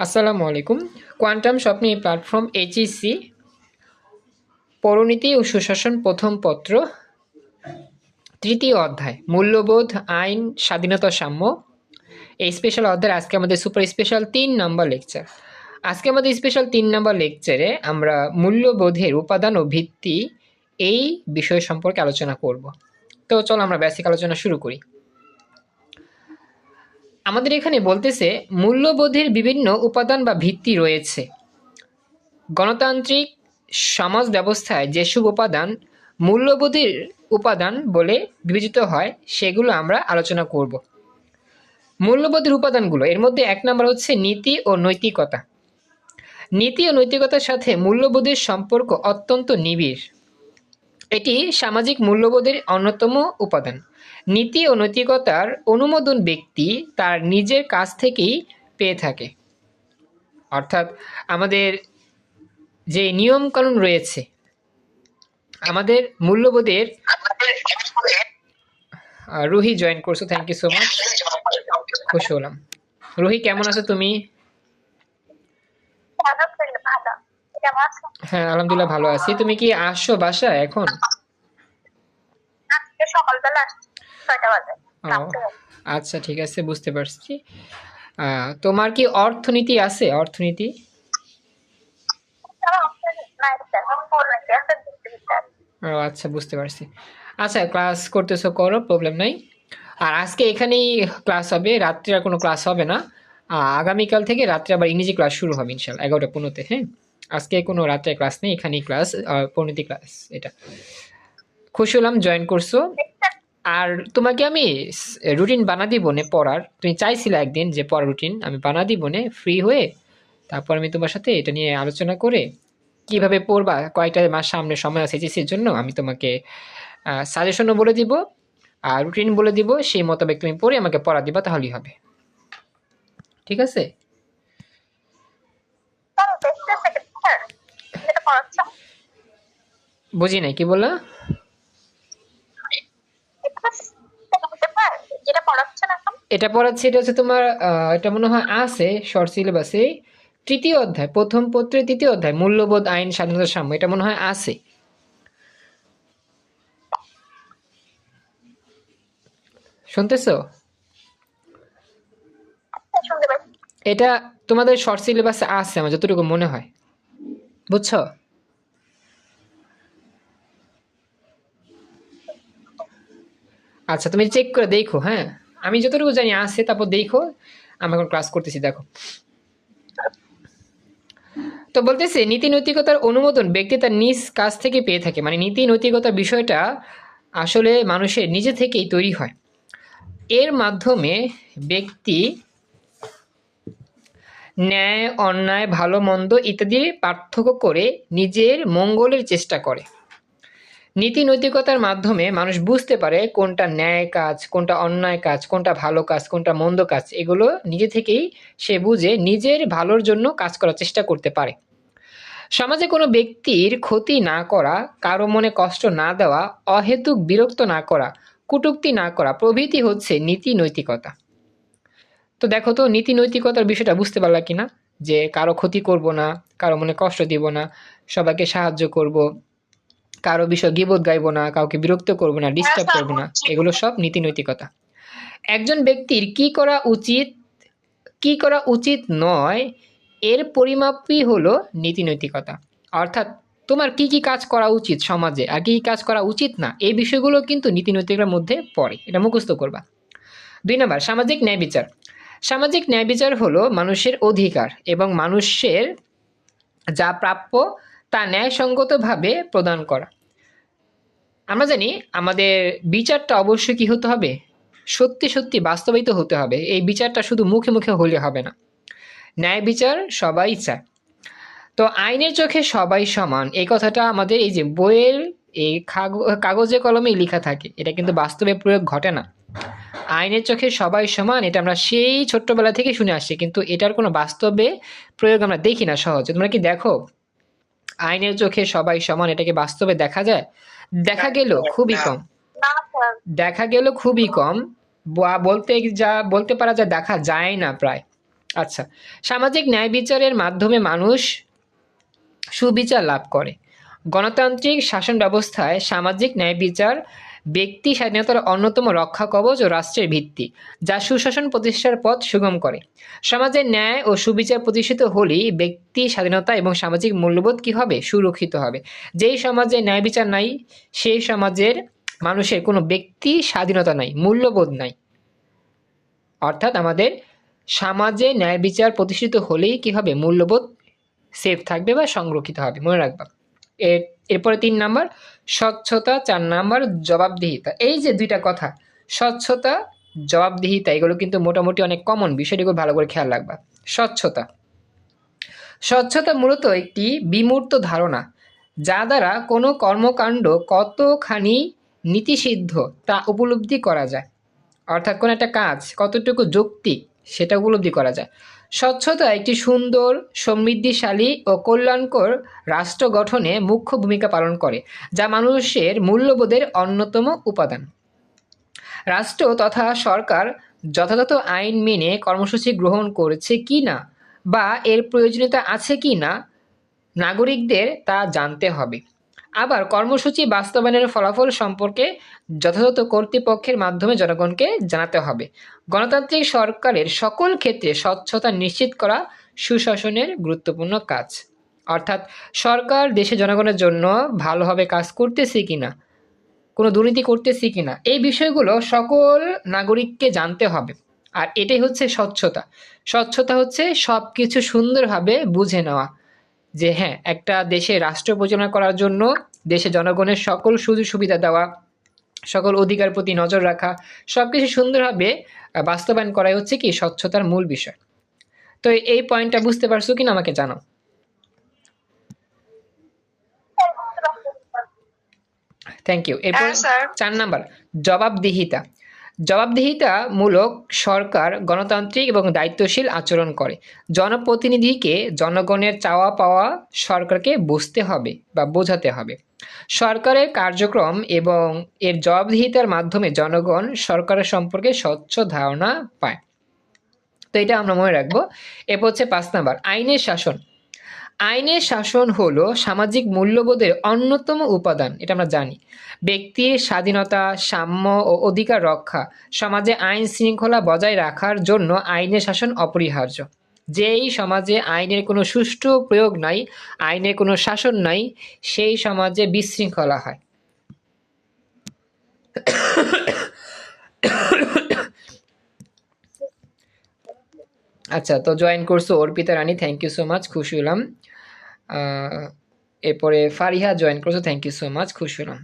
আসসালামু আলাইকুম। কোয়ান্টাম স্বপ্নে প্ল্যাটফর্ম এইচইসি পৌরনীতি ও সুশাসন প্রথম পত্র, তৃতীয় অধ্যায়, মূল্যবোধ, আইন, স্বাধীনতা সাম্য। এই স্পেশাল অধ্যায় আজকে আমাদের সুপার স্পেশাল তিন নম্বর লেকচার আজকে আমাদের স্পেশাল তিন নম্বর লেকচারে আমরা মূল্যবোধের উপাদান ও ভিত্তি এই বিষয় সম্পর্কে আলোচনা করব। তো চলো আমরা বেসিক আলোচনা শুরু করি। আমাদের এখানে বলতেছে, মূল্যবোধের বিভিন্ন উপাদান বা ভিত্তি রয়েছে। গণতান্ত্রিক সমাজ ব্যবস্থায় যেসব উপাদান, মূল্যবোধের উপাদান বলে বিবেচিত হয়, সেগুলো আমরা আলোচনা করব। মূল্যবোধের উপাদানগুলো, এর মধ্যে এক নম্বর হচ্ছে নীতি ও নৈতিকতা। নীতি ও নৈতিকতার সাথে মূল্যবোধের সম্পর্ক অত্যন্ত নিবিড়। এটি সামাজিক মূল্যবোধের অন্যতম উপাদান। নীতি ও নৈতিকতার অনুমোদন ব্যক্তি তার নিজের কাছ থেকেই পেয়ে থাকে। অর্থাৎ আমাদের যে নিয়মকানুন রয়েছে, আমাদের মূল্যবোধের রুহি জয়েন করছ থ্যাংক ইউ সো মাচ খুশি হলাম। রুহি, কেমন আছো তুমি? হ্যাঁ আলহামদুলিল্লাহ ভালো আছি। তুমি কি আসছো বাসায় এখন? সকালবেলা আসছি। ছয়টা বাজে। আচ্ছা ঠিক আছে বুঝতে পারছি। তোমার কি অর্থনীতি আছে অর্থনীতি? ও আচ্ছা বুঝতে পারছি। আচ্ছা ক্লাস করতেছো করো প্রবলেম নাই। আর আজকে এখানেই ক্লাস হবে রাত্রে আর কোনো ক্লাস হবে না। আগামীকাল থেকে রাত্রে আবার ইংরেজি ক্লাস শুরু হবে ইনশাল্লাহ এগারোটা পনেরোতে হ্যাঁ? আজকে কোনো রাত্রে ক্লাস নেই এখানেই ক্লাস পরিণতি ক্লাস এটা। খুশি হলাম জয়েন করছ। আর তোমাকে আমি রুটিন বানা দিব নে পড়ার। তুমি চাইছিলে একদিন যে পড়ার রুটিন আমি বানা দিব নে ফ্রি হয়ে। তারপর আমি তোমার সাথে এটা নিয়ে আলোচনা করে কীভাবে পড়বা কয়েকটা মাস সামনে সময় আছে এইচএসির জন্য আমি তোমাকে সাজেশনও বলে দিব। আর রুটিন বলে দিব সেই মোতাবেক তুমি পড়ে আমাকে পড়া দিবা তাহলেই হবে। ঠিক আছে? পড়াচ্ছ। বুঝি নাই কি বললা এটা বুঝতে পার যেটা পড়াচ্ছেন এখন? এটা পড়াচ্ছে এটা হচ্ছে তোমার এটা মনে হয় আছে শর্ট সিলেবাসে তৃতীয় অধ্যায় প্রথম পত্রের তৃতীয় অধ্যায় মূল্যবোধ আইন স্বাধীনতা সাম্য এটা মনে হয় আছে। শুনতেছো? শুনতে পাচ্ছি। এটা তোমাদের শর্ট সিলেবাসে আছে আমার যতটুকু মনে হয়। বুঝছ? আচ্ছা তুমি চেক করে দেখো হ্যাঁ? আমি যতটুকু জানি আছে, তারপর দেখো, আমি এখন ক্লাস করতেছি, দেখো। তো বলতেছে, নীতি নৈতিকতার অনুমোদন ব্যক্তি তার নিজ কাছ থেকে পেয়ে থাকে। মানে নীতি নৈতিকতার বিষয়টা আসলে মানুষের নিজে থেকেই তৈরি হয়। এর মাধ্যমে ব্যক্তি ন্যায়, অন্যায়, ভালো, মন্দ ইত্যাদি পার্থক্য করে নিজের মঙ্গলের চেষ্টা করে। নীতি নৈতিকতার মাধ্যমে মানুষ বুঝতে পারে কোনটা ন্যায় কাজ, কোনটা অন্যায় কাজ, কোনটা ভালো কাজ, কোনটা মন্দ কাজ। এগুলো নিজে থেকেই সে বুঝে নিজের ভালোর জন্য কাজ করার চেষ্টা করতে পারে। সমাজে কোনো ব্যক্তির ক্ষতি না করা, কারও মনে কষ্ট না দেওয়া, অহেতুক বিরক্ত না করা, কটূক্তি না করা প্রভৃতি হচ্ছে নীতি নৈতিকতা। তো দেখো তো, নীতি নৈতিকতার বিষয়টা বুঝতে পারলা কিনা? যে কারও ক্ষতি করব না, কারও মনে কষ্ট দিব না, সবাইকে সাহায্য করব কারও বিষয় গিবোধ গাইবো না কাউকে বিরক্ত করব না ডিস্টার্ব করব না এগুলো সব নীতি নৈতিকতা একজন ব্যক্তির কি করা উচিত কি করা উচিত নয় এর পরিমাপই হলো নীতি নৈতিকতা অর্থাৎ তোমার কি কি কাজ করা উচিত সমাজে আর কি কি কাজ করা উচিত না এই বিষয়গুলো কিন্তু নীতি নৈতিকতার মধ্যে পড়ে এটা মুখস্থ করবা। দুই নম্বর সামাজিক ন্যায় বিচার। সামাজিক ন্যায় বিচার হলো মানুষের অধিকার এবং মানুষের যা প্রাপ্য তা ন্যায়সঙ্গতভাবে প্রদান করা। আমরা জানি আমাদের বিচারটা অবশ্যই কি হতে হবে? সত্যি সত্যি বাস্তবায়িত হতে হবে। এই বিচারটা শুধু মুখে মুখে হলে হবে না। ন্যায় বিচার সবাই চায়। তো আইনের চোখে সবাই সমান। এই কথাটা আমাদের এই যে বইয়ের এই কাগ- কাগজে, কলমে লেখা থাকে, এটা কিন্তু বাস্তবে প্রয়োগ ঘটে না। আইনের চোখে সবাই সমান, এটা আমরা সেই ছোট্টবেলা থেকে শুনে আসছি, কিন্তু এটার কোনো বাস্তবে প্রয়োগ আমরা দেখি না সহজে। তোমরা কি দেখো? আইনের চোখে সবাই সমান এটাকে বাস্তবে দেখা যায়? দেখা গেল খুবই কম। দেখা গেল খুবই কম। বলতে যা, বলতে পারা যায় দেখা যায় না প্রায়। আচ্ছা সামাজিক ন্যায় বিচারের মাধ্যমে মানুষ সুবিচার লাভ করে। গণতান্ত্রিক শাসন ব্যবস্থায় সামাজিক ন্যায় বিচার ব্যক্তি স্বাধীনতার অন্যতম রক্ষা কবচ ও রাষ্ট্রের ভিত্তি, যা সুশাসন প্রতিষ্ঠার পথ সুগম করে। সমাজে ন্যায় ও সুবিচার প্রতিষ্ঠিত হলেই ব্যক্তি স্বাধীনতা এবং সামাজিক মূল্যবোধ কী হবে? সুরক্ষিত হবে। যেই সমাজে ন্যায় বিচার নাই, সেই সমাজের মানুষের কোনো ব্যক্তি স্বাধীনতা নাই, মূল্যবোধ নাই। অর্থাৎ আমাদের সমাজে ন্যায় বিচার প্রতিষ্ঠিত হলেই কী হবে? মূল্যবোধ সেফ থাকবে বা সংরক্ষিত হবে। মনে রাখবা। এর এরপরে তিন নাম্বার, স্বচ্ছতা, চার নাম্বার, জবাবদিহিতা। এই যে দুইটা কথা, স্বচ্ছতা, জবাবদিহিতা, এগুলো কিন্তু মোটামুটি অনেক কমন বিষয়টিকে ভালো করে খেয়াল রাখবা। স্বচ্ছতা। স্বচ্ছতা মূলত একটি বিমূর্ত ধারণা, যা দ্বারা কোনো কর্মকাণ্ড কতখানি নীতিসিদ্ধ তা উপলব্ধি করা যায়। অর্থাৎ কোনো একটা কাজ কতটুকু যৌক্তিক, সেটা উপলব্ধি করা যায়। স্বচ্ছতা একটি সুন্দর, সমৃদ্ধিশালী ও কল্যাণকর রাষ্ট্র গঠনে মুখ্য ভূমিকা পালন করে, যা মানুষের মূল্যবোধের অন্যতম উপাদান। রাষ্ট্র তথা সরকার যথাযথ আইন মেনে কর্মসূচি গ্রহণ করেছে কি না বা এর প্রয়োজনীয়তা আছে কি না, নাগরিকদের তা জানতে হবে। আবার কর্মসূচি বাস্তবায়নের ফলাফল সম্পর্কে যথাযথ কর্তৃপক্ষের মাধ্যমে জনগণকে জানাতে হবে। গণতান্ত্রিক সরকারের সকল ক্ষেত্রে স্বচ্ছতা নিশ্চিত করা সুশাসনের গুরুত্বপূর্ণ কাজ। অর্থাৎ সরকার দেশে জনগণের জন্য ভালোভাবে কাজ করতেছে কিনা, কোনো দুর্নীতি করতেছি কিনা, এই বিষয়গুলো সকল নাগরিককে জানতে হবে। আর এটাই হচ্ছে স্বচ্ছতা। স্বচ্ছতা হচ্ছে সব কিছু সুন্দরভাবে বুঝে নেওয়া। যে হ্যাঁ একটা দেশে রাষ্ট্র পরিচালনা করার জন্য দেশে জনগণের সকল সুযোগ সুবিধা দেওয়া সকল অধিকার প্রতি নজর রাখা সব কিছু সুন্দরভাবে বাস্তবায়ন করাই হচ্ছে কি স্বচ্ছতার মূল বিষয়। তো এই পয়েন্টটা বুঝতে পারছ কিনা আমাকে জানাও। থ্যাংক ইউ এরপর হ্যাঁ চার নাম্বার জবাবদিহিতা। জবাবদিহিতামূলক সরকার গণতান্ত্রিক এবং দায়িত্বশীল আচরণ করে। জনপ্রতিনিধিকে জনগণের চাওয়া পাওয়া সরকারকে বুঝতে হবে বা বোঝাতে হবে। সরকারের কার্যক্রম এবং এর জবাবদিহিতার মাধ্যমে জনগণ সরকারের সম্পর্কে স্বচ্ছ ধারণা পায়। তো এটা আমরা মনে রাখব। এরপর হচ্ছে পাঁচ নাম্বার, আইনের শাসন। আইনের শাসন হলো সামাজিক মূল্যবোধের অন্যতম উপাদান, এটা আমরা জানি। ব্যক্তির স্বাধীনতা, সাম্য ও অধিকার রক্ষা সমাজে আইন শৃঙ্খলা বজায় রাখার জন্য আইনের শাসন অপরিহার্য। যেই সমাজে আইনের কোনো সুষ্ঠু প্রয়োগ নাই, আইনের কোনো শাসন নাই, সেই সমাজে বিশৃঙ্খলা হয়। আচ্ছা তো জয়েন করছ Arpita Rani thank you so much খুশি হলাম। এরপরে ফারিহা জয়েন করছ থ্যাংক ইউ সো মাচ খুশি হলাম।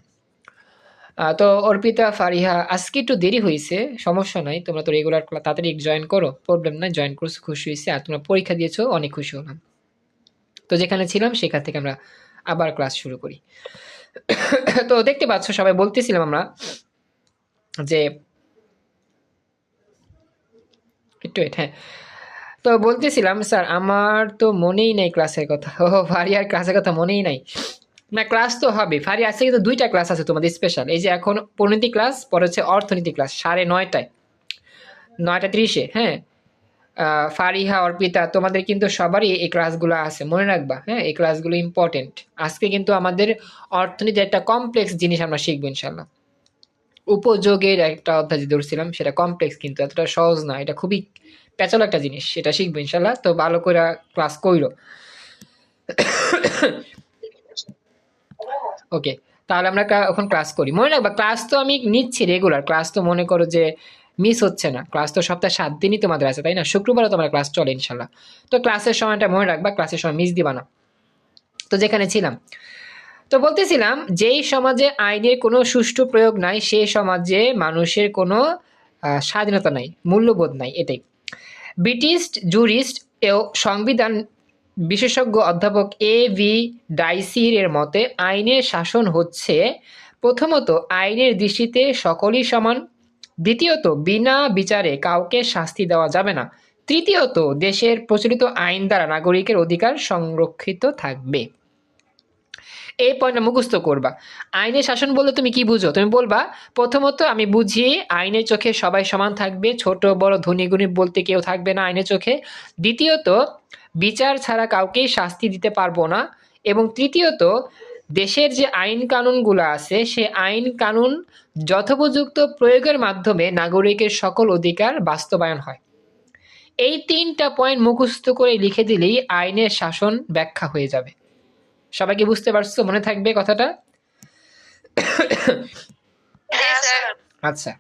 তো অর্পিতা, ফারিহা, আজকে একটু দেরি হয়েছে, সমস্যা নাই, তোমরা তো রেগুলার তাড়াতাড়ি জয়েন করো প্রবলেম নাই জয়েন করছ, খুশি হয়েছে, আর তোমরা পরীক্ষা দিয়েছ, অনেক খুশি হলাম। তো যেখানে ছিলাম, সেখান থেকে আমরা আবার ক্লাস শুরু করি। তো দেখতে পাচ্ছ, সবাই বলতেছিলাম আমরা যে, একটু হ্যাঁ। তো বলতেছিলাম, স্যার, আমার তো মনেই নেই ক্লাসের কথা। ও ফারিয়ার ক্লাসের কথা মনেই নাই। না ক্লাস তো হবে। ফারি আজকে কিন্তু দুইটা ক্লাস আছে তোমাদের স্পেশাল এই যে এখন পরিণতি ক্লাস পরে হচ্ছে অর্থনীতি ক্লাস সাড়ে নয়টায়। নয়টা তিরিশে হ্যাঁ? ফারিহা, অর্পিতা, তোমাদের কিন্তু সবারই এই ক্লাসগুলো আছে। মনে রাখবা হ্যাঁ? এই ক্লাসগুলো ইম্পর্টেন্ট আজকে কিন্তু আমাদের অর্থনীতির একটা কমপ্লেক্স জিনিস আমরা শিখব ইনশাল্লাহ উপযোগের একটা অধ্যায় ধরছিলাম, সেটা কমপ্লেক্স কিন্তু এতটা সহজ না। এটা খুবই প্যাচালো একটা জিনিস, সেটা শিখব ইনশাল্লাহ। তো ভালো করে ক্লাস কইরো। ওকে, তাহলে আমরা এখন ক্লাস করি। মনে রাখবা, ক্লাস তো আমি নিচ্ছি রেগুলার ক্লাস তো মনে করো যে মিস হচ্ছে না। ক্লাস তো সপ্তাহে সাত দিনই তোমাদের আছে, তাই না? শুক্রবারও তোমার ক্লাস চলে ইনশাল্লাহ। তো ক্লাসের সময়টা মনে রাখবা, ক্লাসের সময় মিস দিবা না। তো যেখানে ছিলাম। তো বলতেছিলাম, যেই সমাজে আইনের কোনো সুষ্ঠু প্রয়োগ নাই সেই সমাজে মানুষের কোনো স্বাধীনতা নাই, মূল্যবোধ নাই, এটাই। ব্রিটিশ জুরিস্ট ও সংবিধান বিশেষজ্ঞ অধ্যাপক এ ভি ডাইসির এর মতে, আইনের শাসন হচ্ছে প্রথমত আইনের দৃষ্টিতে সকলই সমান, দ্বিতীয়ত বিনা বিচারে কাউকে শাস্তি দেওয়া যাবে না, তৃতীয়ত দেশের প্রচলিত আইন দ্বারা নাগরিকের অধিকার সংরক্ষিত থাকবে। এই পয়েন্টটা মুখস্থ করবা। আইনের শাসন বলতে তুমি কি বুঝো? তুমি বলবা, প্রথমত আমি বুঝি আইনের চোখে সবাই সমান থাকবে, ছোট, বড়, ধনী গুণী বলতে কেউ থাকবে না আইনের চোখে। দ্বিতীয়ত, বিচার ছাড়া কাউকেই শাস্তি দিতে পারব না। এবং তৃতীয়ত, দেশের যে আইন কানুনগুলো আছে, সে আইন কানুন যথোপযুক্ত প্রয়োগের মাধ্যমে নাগরিকের সকল অধিকার বাস্তবায়ন হয়। এই তিনটা পয়েন্ট মুখস্থ করে লিখে দিলেই আইনের শাসন ব্যাখ্যা হয়ে যাবে। সবাই কি বুঝতে পারছ? মনে থাকবে কথাটা? হ্যাঁ আচ্ছা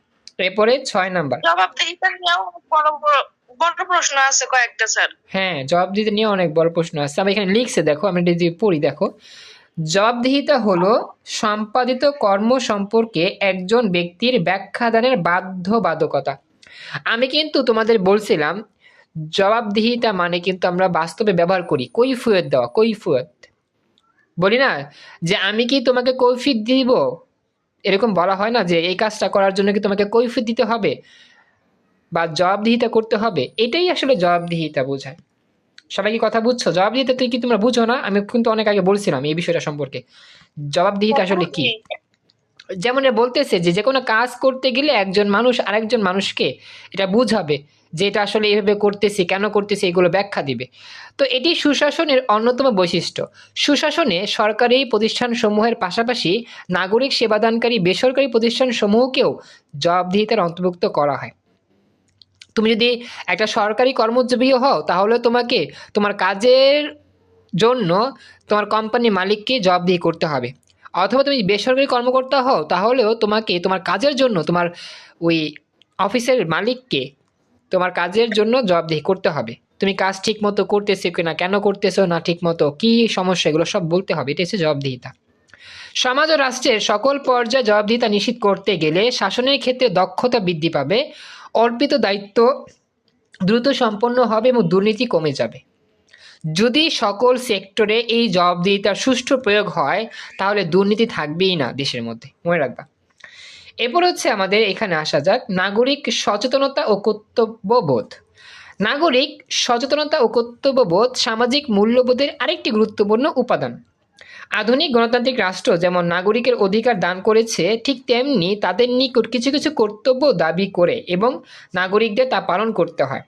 এরপরে ছয় নাম্বার। জবাবদিহিতা নিয়েও বড় বড় বড় প্রশ্ন আছে কয়েকটা স্যার হ্যাঁ জবাব নিয়ে অনেক বড় প্রশ্ন আছে। আমি এখানে লিখছে দেখো আমি যদি পড়ি দেখো। জবাবদিহিতা হলো সম্পাদিত কর্ম সম্পর্কে একজন ব্যক্তির ব্যাখ্যাদানের বাধ্যবাধকতা। আমি কিন্তু তোমাদের বলছিলাম জবাবদিহিতা মানে কিন্তু আমরা বাস্তবে ব্যবহার করি। কৈফিয়ত দেওয়া কৈফিয়ত। বলি না? যে আমি কি তোমাকে কৈফিয়ত দিব? এরকম বলা হয় না যে এই কাজটা করার জন্য কি তোমাকে কৈফিয়ত দিতে হবে? বা জবাবদিহিতা করতে হবে? এটাই আসলে জবাবদিহিতা বোঝায়। সবাই কি কথা বুঝছ? জবাবদিহিতা তুই কি তোমরা বুঝো না? আমি কিন্তু অনেক আগে বলছিলাম এই বিষয়টা সম্পর্কে। জবাবদিহিতা আসলে কি? যেমন বলতেছে যে যে কোনো কাজ করতে গেলে একজন মানুষ আরেকজন মানুষকে এটা বুঝাবে। যে এটা আসলে এইভাবে করতেছি, কেন করতেছি, এগুলো ব্যাখ্যা দিবে। তো এটি সুশাসনের অন্যতম বৈশিষ্ট্য। সুশাসনে সরকারি প্রতিষ্ঠানসমূহের পাশাপাশি নাগরিক সেবাদানকারী বেসরকারি প্রতিষ্ঠানসমূহকেও জবাবদিহিতার অন্তর্ভুক্ত করা হয়। তুমি যদি একটা সরকারি কর্মজীবীও হও, তাহলে তোমাকে তোমার কাজের জন্য তোমার কোম্পানির মালিককে জবাবদিহি করতে হবে। অথবা তুমি বেসরকারি কর্মকর্তা হও, তাহলেও তোমাকে তোমার কাজের জন্য তোমার ওই অফিসের মালিককে তোমার কাজের জন্য জবাবদিহি করতে হবে। তুমি কাজ ঠিক মতো করতেছো কিনা, কেন করতেছো না ঠিক মতো কী সমস্যা, এগুলো সব বলতে হবে। এটা হচ্ছে জবাবদিহিতা। সমাজ ও রাষ্ট্রের সকল পর্যায়ে জবাবদিহিতা নিশ্চিত করতে গেলে শাসনের ক্ষেত্রে দক্ষতা বৃদ্ধি পাবে, অর্পিত দায়িত্ব দ্রুত সম্পন্ন হবে এবং দুর্নীতি কমে যাবে। যদি সকল সেক্টরে এই জবাবদিহিতার সুষ্ঠু প্রয়োগ হয়, তাহলে দুর্নীতি থাকবেই না দেশের মধ্যে। মনে রাখবা। এরপর হচ্ছে আমাদের এখানে আসা যাক। নাগরিক সচেতনতা ও কর্তব্যবোধ। নাগরিক সচেতনতা ও কর্তব্যবোধ সামাজিক মূল্যবোধের আরেকটি গুরুত্বপূর্ণ উপাদান। আধুনিক গণতান্ত্রিক রাষ্ট্র যেমন নাগরিকের অধিকার দান করেছে, ঠিক তেমনি তাদের নিকট কিছু কিছু কর্তব্য দাবি করে এবং নাগরিকদের তা পালন করতে হয়।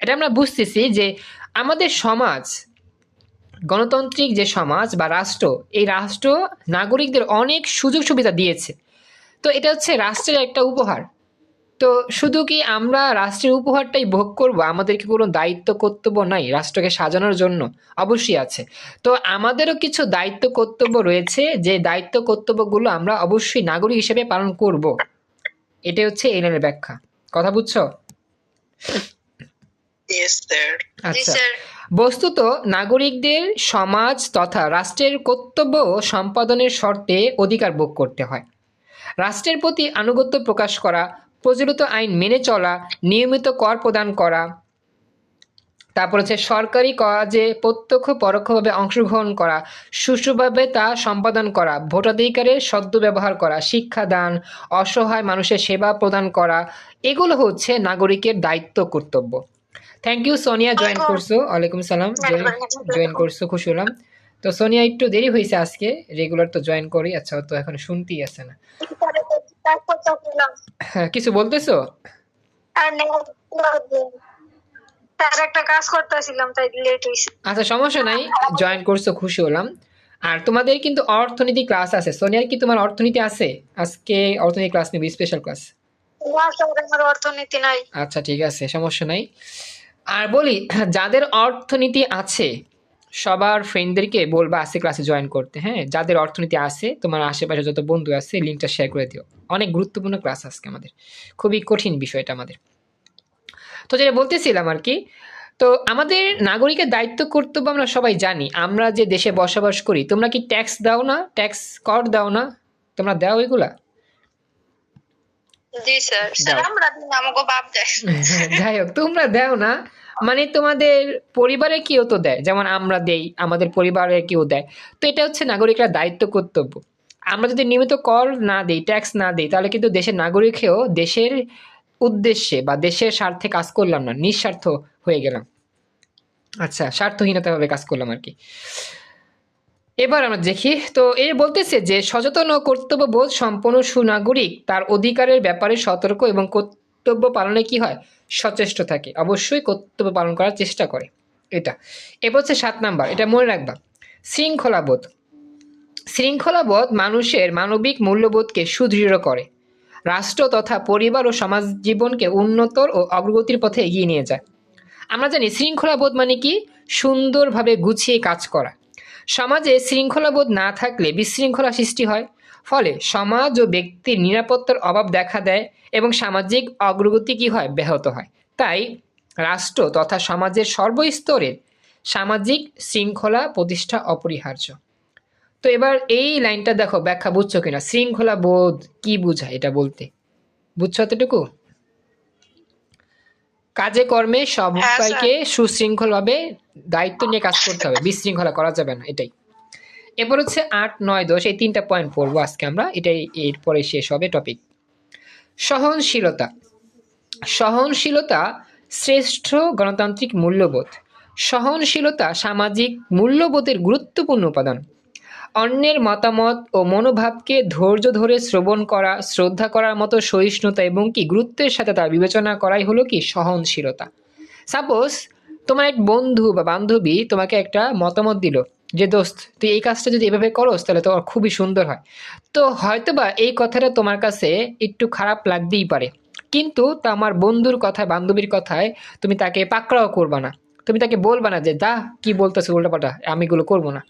এটা আমরা বুঝতেছি যে আমাদের সমাজ, গণতান্ত্রিক যে সমাজ বা রাষ্ট্র, এই রাষ্ট্র নাগরিকদের অনেক সুযোগ সুবিধা দিয়েছে। তো এটা হচ্ছে রাষ্ট্রের একটা উপহার। তো শুধু কি আমরা রাষ্ট্রের উপহারটাই ভোগ করব? আমাদের কি কোনো দায়িত্ব কর্তব্য নাই রাষ্ট্রকে সাজানোর জন্য? অবশ্যই আছে। তো আমাদেরও কিছু দায়িত্ব কর্তব্য রয়েছে যে দায়িত্ব কর্তব্যগুলো আমরা অবশ্যই নাগরিক হিসেবে পালন করব। এটা হচ্ছে এই লাইনের ব্যাখ্যা। কথা বুঝছ? ইয়েস স্যার জি আচ্ছা বস্তুত নাগরিকদের সমাজ তথা রাষ্ট্রের কর্তব্য সম্পাদনের শর্তে অধিকার ভোগ করতে হয়। রাষ্ট্রের প্রতি আনুগত্য প্রকাশ করা প্রচলিত আইন মেনে চলা নিয়মিত কর প্রদান করা। তারপর হচ্ছে সরকারি কাজে প্রত্যক্ষ পরোক্ষভাবে অংশগ্রহণ করা সুষ্ঠুভাবে তা সম্পাদন করা ভোটাধিকারের সদ্ব্যবহার করা শিক্ষাদান অসহায় মানুষের সেবা প্রদান করা এগুলো হচ্ছে নাগরিকের দায়িত্ব কর্তব্য। থ্যাংক ইউ সোনিয়া জয়েন করছ। ওয়ালাইকুম সালাম। জয়েন করছ খুশি হলাম। তো সোনিয়া একটু দেরি হয়েছে আজকে। রেগুলার তো জয়েন করি আচ্ছা তো এখন শুনতেই আছে না। হ্যাঁ কিছু বলতেছো? স্যার একটা কাজ করতেছিলাম তাই লেট হয়েছে আচ্ছা সমস্যা নাই জয়েন করছ খুশি হলাম। আর তোমাদের কিন্তু অর্থনীতি ক্লাস আছে। সোনিয়ার কি তোমার অর্থনীতি আছে? আজকে অর্থনীতি ক্লাস নেবে স্পেশাল ক্লাস অর্থনীতি নাই। আচ্ছা ঠিক আছে সমস্যা নাই। আর বলি যাদের অর্থনীতি আছে সবার ফ্রেন্ডদেরকে বলবা আজকে ক্লাসে জয়েন করতে হ্যাঁ? যাদের অর্থনীতি আছে তোমার আশেপাশে যত বন্ধু আছে লিঙ্কটা শেয়ার করে দিও। অনেক গুরুত্বপূর্ণ ক্লাস আজকে আমাদের। খুবই কঠিন বিষয়টা আমাদের। তো যেটা বলতেছিলাম আর কি তো আমাদের নাগরিকের দায়িত্ব কর্তব্য আমরা সবাই জানি। আমরা যে দেশে বসবাস করি তোমরা কি ট্যাক্স দাও না? ট্যাক্স কর দাও না? তোমরা দাও এগুলা? জি স্যার দাও। আমরা দিন আমাকে বাপ দেয়। যাই হোক তোমরা দাও না। মানে তোমাদের পরিবারে কেউ তো দেয়, যেমন আমরা দেই, আমাদের পরিবারে কেউ দেয়। তো এটা হচ্ছে নাগরিকরা দায়িত্ব কর্তব্য। আমরা যদি নিয়মিত কর না দিই ট্যাক্স না দিই, তাহলে কিন্তু দেশের নাগরিকেও দেশের উদ্দেশ্যে বা দেশের স্বার্থে কাজ করলাম না, নিঃস্বার্থ হয়ে গেলাম। আচ্ছা স্বার্থহীনতাভাবে কাজ করলাম আর কি। এবার আমরা দেখি, তো এর বলতেছে যে, সচেতন ও কর্তব্যবোধ সম্পন্ন সুনাগরিক তার অধিকারের ব্যাপারে সতর্ক এবং কর্তব্য পালনে কি হয়? সচেষ্ট থাকে। অবশ্যই কর্তব্য পালন করার চেষ্টা করে। এটা। এবার হচ্ছে সাত নাম্বার। এটা মনে রাখবা। শৃঙ্খলাবোধ। শৃঙ্খলাবোধ মানুষের মানবিক মূল্যবোধকে সুদৃঢ় করে। রাষ্ট্র তথা পরিবার ও সমাজ জীবনকে উন্নতর ও অগ্রগতির পথে এগিয়ে নিয়ে যায়। আমরা জানি শৃঙ্খলাবোধ মানে কি? সুন্দরভাবে গুছিয়ে কাজ করা। সমাজে শৃঙ্খলাবোধ না থাকলে বিশৃঙ্খলা সৃষ্টি হয়। ফলে সমাজ ও ব্যক্তির নিরাপত্তার অভাব দেখা দেয় এবং সামাজিক অগ্রগতি কি হয়? ব্যাহত হয়। তাই রাষ্ট্র তথা সমাজের সর্বস্তরের সামাজিক শৃঙ্খলা প্রতিষ্ঠা অপরিহার্য। তো এবার এই লাইনটা দেখো ব্যাখ্যা বুঝছ কিনা? শৃঙ্খলা বোধ কি বুঝায় এটা বলতে? বুঝছ এতটুকু? কাজে কর্মে সবাইকে সুশৃঙ্খলভাবে দায়িত্ব নিয়ে কাজ করতে হবে। বিশৃঙ্খলা করা যাবে না এটাই। এরপর হচ্ছে আট, নয়, দশ, এই তিনটা পয়েন্ট পড়ব আজকে আমরা। এটাই এরপরে শেষ হবে টপিক সহনশীলতা। সহনশীলতা শ্রেষ্ঠ গণতান্ত্রিক মূল্যবোধ। সহনশীলতা সামাজিক মূল্যবোধের গুরুত্বপূর্ণ উপাদান। অন্যের মতামত ও মনোভাবকে ধৈর্য ধরে শ্রবণ করা, শ্রদ্ধা করার মতো সহিষ্ণুতা এবং কি গুরুত্বের সাথে তার বিবেচনা করাই হলো কি সহনশীলতা। সাপোজ তোমার এক বন্ধু বা বান্ধবী তোমাকে একটা মতামত দিল। যে দোস্ত, তুই এই কাজটা যদি এভাবে করোস, তাহলে তোমার খুবই সুন্দর হয়। তো হয়তোবা এই কথাটা তোমার কাছে একটু খারাপ লাগতেই পারে। কিন্তু তা আমার বন্ধুর কথায় বান্ধবীর কথায় তুমি তাকে পাকড়াও করবা না। তুমি তাকে বলবা না যে দা কি বলতেছে উল্টাপাল্টা, আমি এগুলো করব না।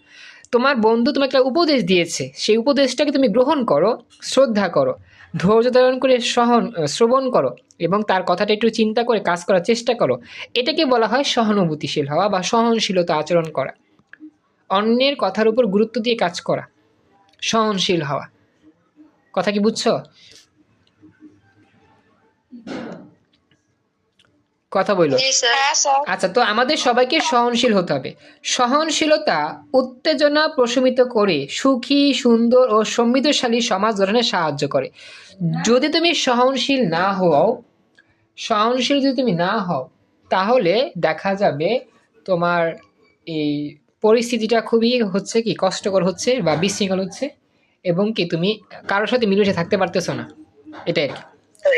তোমার বন্ধু তোমাকে একটা উপদেশ দিয়েছে। সেই উপদেশটাকে তুমি গ্রহণ করো, শ্রদ্ধা করো, ধৈর্য ধারণ করে সহন শ্রবণ করো এবং তার কথাটা একটু চিন্তা করে কাজ করার চেষ্টা করো। এটাকে বলা হয় সহানুভূতিশীল হওয়া বা সহনশীলতা আচরণ করা। অন্যের কথার উপর গুরুত্ব দিয়ে কাজ করা সহনশীল হওয়া। কথা কি বুঝছ? কথা বলল জি স্যার হ্যাঁ স্যার আচ্ছা তো আমাদের সবাইকে সহনশীল হতে হবে। সহনশীলতা উত্তেজনা প্রশমিত করে সুখী সুন্দর ও সমৃদ্ধশালী সমাজ গঠনে সাহায্য করে। যদি তুমি সহনশীল না হও সহনশীল যদি তুমি না হও তাহলে দেখা যাবে তোমার এই পরিস্থিতিটা খুবই হচ্ছে কি কষ্টকর হচ্ছে বা বিশৃঙ্খল হচ্ছে এবং কি তুমি কারোর সাথে মিলেমিশে থাকতে পারতেছো না। এটাই আর কি।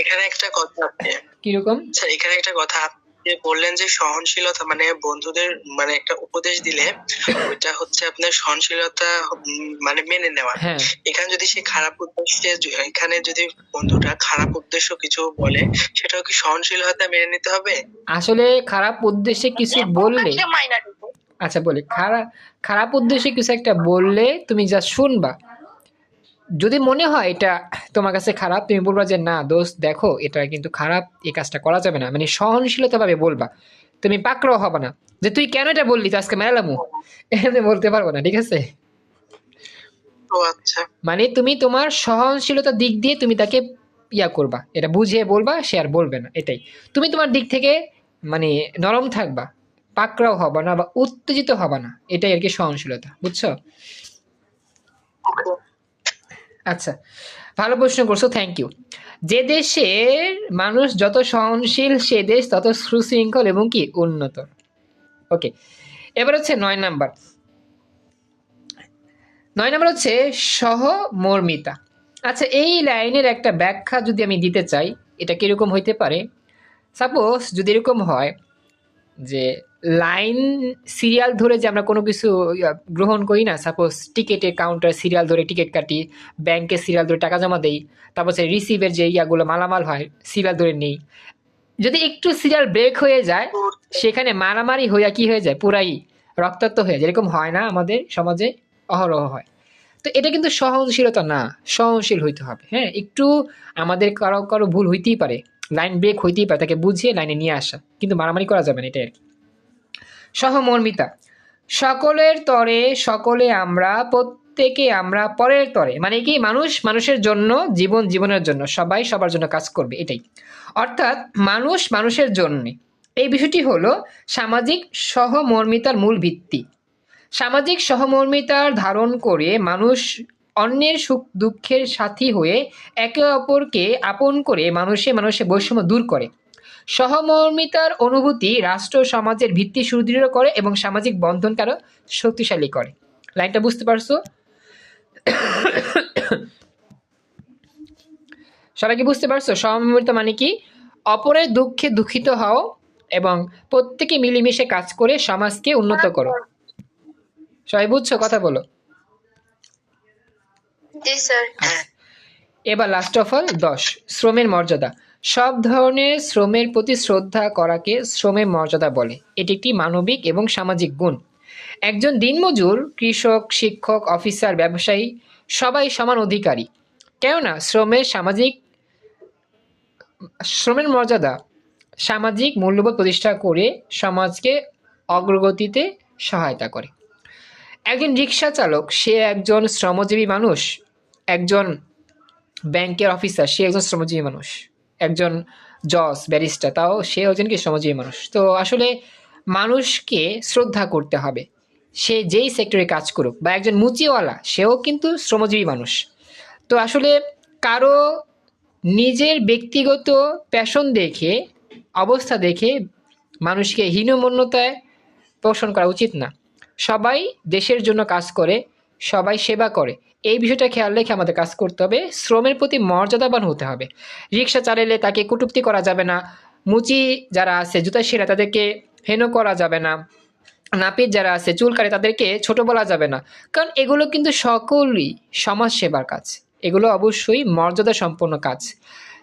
এখানে একটা কথা আছে কীরকম? স্যার এখানে একটা কথা যে বললেন যে সহনশীলতা মানে বন্ধুদের মানে একটা উপদেশ দিলে ওইটা হচ্ছে আপনার সহনশীলতা মানে মেনে নেওয়া। হ্যাঁ। এখানে যদি সে খারাপ উদ্দেশ্যে এখানে যদি বন্ধুটা খারাপ উদ্দেশ্য কিছু বলে সেটাও কি সহনশীলতা মেনে নিতে হবে? আসলে খারাপ উদ্দেশ্যে কিছু বললে মাইনা দিব আচ্ছা বলি খারাপ খারাপ উদ্দেশ্যে কিছু একটা বললে তুমি যা শুনবা। যদি মনে হয় এটা তোমার কাছে খারাপ তুমি বলবা যে না দোস্ত দেখো এটা কিন্তু খারাপ এই কাজটা করা যাবে না। মানে সহনশীলতাভাবে বলবা। তুমি পাকড়াও হবে না। যে তুই কেন এটা বললি? তো আজকে মেলালামু এমনি বলতে পারব না ঠিক আছে? ও আচ্ছা। মানে তুমি তোমার সহনশীলতার দিক দিয়ে তুমি তাকে ইয়া করবা। এটা বুঝিয়ে বলবা সে আর বলবে না এটাই। তুমি তোমার দিক থেকে মানে নরম থাকবা। পাকড়াও হবা না বা উত্তেজিত হবা না। এটাই আর কি সহনশীলতা, বুঝছ? আচ্ছা ভালো প্রশ্ন করছ থ্যাংক ইউ যে দেশের মানুষ যত সহনশীল সে দেশ, তত সুশৃঙ্খল এবং কি উন্নত। ওকে এবার হচ্ছে নয় নাম্বার। নয় নাম্বার হচ্ছে সহমর্মিতা। আচ্ছা এই লাইনের একটা ব্যাখ্যা যদি আমি দিতে চাই, এটা কীরকম হইতে পারে? সাপোজ যদি এরকম হয় যে লাইন সিরিয়াল ধরে যে আমরা কোনো কিছু গ্রহণ করি না সাপোজ টিকেটের কাউন্টার সিরিয়াল ধরে টিকিট কাটি ব্যাংকে সিরিয়াল ধরে টাকা জমা দেই, তারপর সে রিসিভের যে ইয়াগুলো মালামাল হয়, সিরিয়াল ধরে নেই। যদি একটু সিরিয়াল ব্রেক হয়ে যায়, সেখানে মারামারি হইয়া কি হয়ে যায়? পুরাই রক্তাক্ত হয়ে যায়। এরকম হয় না আমাদের সমাজে? অহরহ হয়। তো এটা কিন্তু সহনশীলতা না, সহনশীল হইতে হবে। হ্যাঁ একটু আমাদের কারও কারও ভুল হইতেই পারে। লাইন ব্রেক হইতেই পারে, তাকে বুঝিয়ে লাইনে নিয়ে আসা। কিন্তু মারামারি করা যাবে না এটাই আর কি। সহমর্মিতা, সকলের তরে সকলে আমরা, প্রত্যেকে আমরা পরের তরে। মানে কি? মানুষ মানুষের জন্য, জীবন জীবনের জন্য, সবাই সবার জন্য কাজ করবে, এটাই। অর্থাৎ মানুষ মানুষের জন্য। এই বিষয়টি হলো সামাজিক সহমর্মিতার মূল ভিত্তি। সামাজিক সহমর্মিতার ধারণ করে মানুষ অন্যের সুখ দুঃখের সাথী হয়ে একে অপরকে আপন করে মানুষে মানুষে বৈষম্য দূর করে। সহমর্মিতার অনুভূতি রাষ্ট্র ও সমাজের ভিত্তি সুদৃঢ় করে এবং সামাজিক বন্ধনকে আরও শক্তিশালী করে। লাইনটা বুঝতে পারছ? সবাই কি বুঝতে পারছ? সহমর্মিতা মানে কি? অপরের দুঃখে দুঃখিত হও এবং প্রত্যেকে মিলেমিশে কাজ করে সমাজকে উন্নত করো। সবাই বুঝছ? কথা বলো। হ্যাঁ এবার লাস্ট অফ অল দশ। শ্রমের মর্যাদা। সব ধরনের শ্রমের প্রতি শ্রদ্ধা করাকে শ্রমের মর্যাদা বলে। এটি একটি মানবিক এবং সামাজিক গুণ। একজন দিনমজুর, কৃষক, শিক্ষক, অফিসার, ব্যবসায়ী, সবাই সমান অধিকারী। কেননা শ্রমের সামাজিক, শ্রমের মর্যাদা সামাজিক মূল্যবোধ প্রতিষ্ঠা করে সমাজকে অগ্রগতিতে সহায়তা করে। একজন রিক্সা চালক, সে একজন শ্রমজীবী মানুষ। একজন ব্যাংকের অফিসার, সে একজন শ্রমজীবী মানুষ। একজন জজ, ব্যারিস্টার, তাও সে হচ্ছেন কি শ্রমজীবী মানুষ। তো আসলে মানুষকে শ্রদ্ধা করতে হবে। সে যেই সেক্টরে কাজ করুক বা একজন মুচিওয়ালা, সেও কিন্তু শ্রমজীবী মানুষ। তো আসলে কারও নিজের ব্যক্তিগত প্যাশন দেখে, অবস্থা দেখে মানুষকে হীনমন্যতায় পোষণ করা উচিত না। সবাই দেশের জন্য কাজ করে, সবাই সেবা করে। এই বিষয়টা খেয়াল রেখে আমাদের কাজ করতে হবে। শ্রমের প্রতি মর্যাদাবান হতে হবে। রিক্সা চালালে তাকে কটূক্তি করা যাবে না। মুচি যারা আছে জুতা সেরা তাদেরকে হেন করা যাবে না। নাপিত যারা আছে চুল কাটে তাদেরকে ছোট বলা যাবে না। কারণ এগুলো কিন্তু সকলই সমাজ সেবার কাজ। এগুলো অবশ্যই মর্যাদা সম্পন্ন কাজ।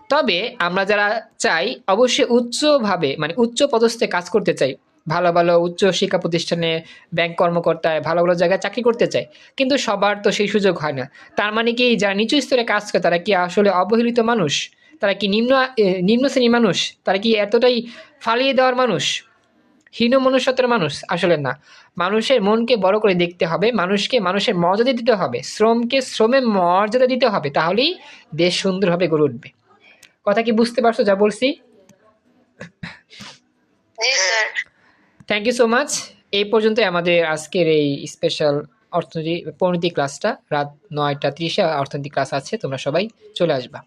তবে আমরা যারা চাই, অবশ্যই উচ্চভাবে মানে উচ্চ পদস্থে কাজ করতে চাই। ভালো ভালো উচ্চ শিক্ষা প্রতিষ্ঠানে ব্যাংক কর্মকর্তায় ভালো ভালো জায়গায় চাকরি করতে চায়। কিন্তু সবার তো সেই সুযোগ হয় না। তার মানে কি, যারা নিচু স্তরে কাজ করে, তারা কি আসলে অবহেলিত মানুষ? তারা কি নিম্ন নিম্ন শ্রেণির মানুষ? তারা কি এতটাই ফালিয়ে দেওয়ার মানুষ? হীন মনুষ্যত্বের মানুষ? আসলে না। মানুষের মনকে বড় করে দেখতে হবে, মানুষকে মানুষের মর্যাদা দিতে হবে, শ্রমকে শ্রমের মর্যাদা দিতে হবে, তাহলেই দেশ সুন্দরভাবে গড়ে উঠবে। কথা কি বুঝতে পারছ যা বলছি? Sir. Thank you so much এই পর্যন্ত আমাদের আজকের এই স্পেশাল অর্থনীতি পরিণতি ক্লাসটা রাত নয়টা তিরিশে অর্থনীতি ক্লাস আছে, তোমরা সবাই চলে আসবা।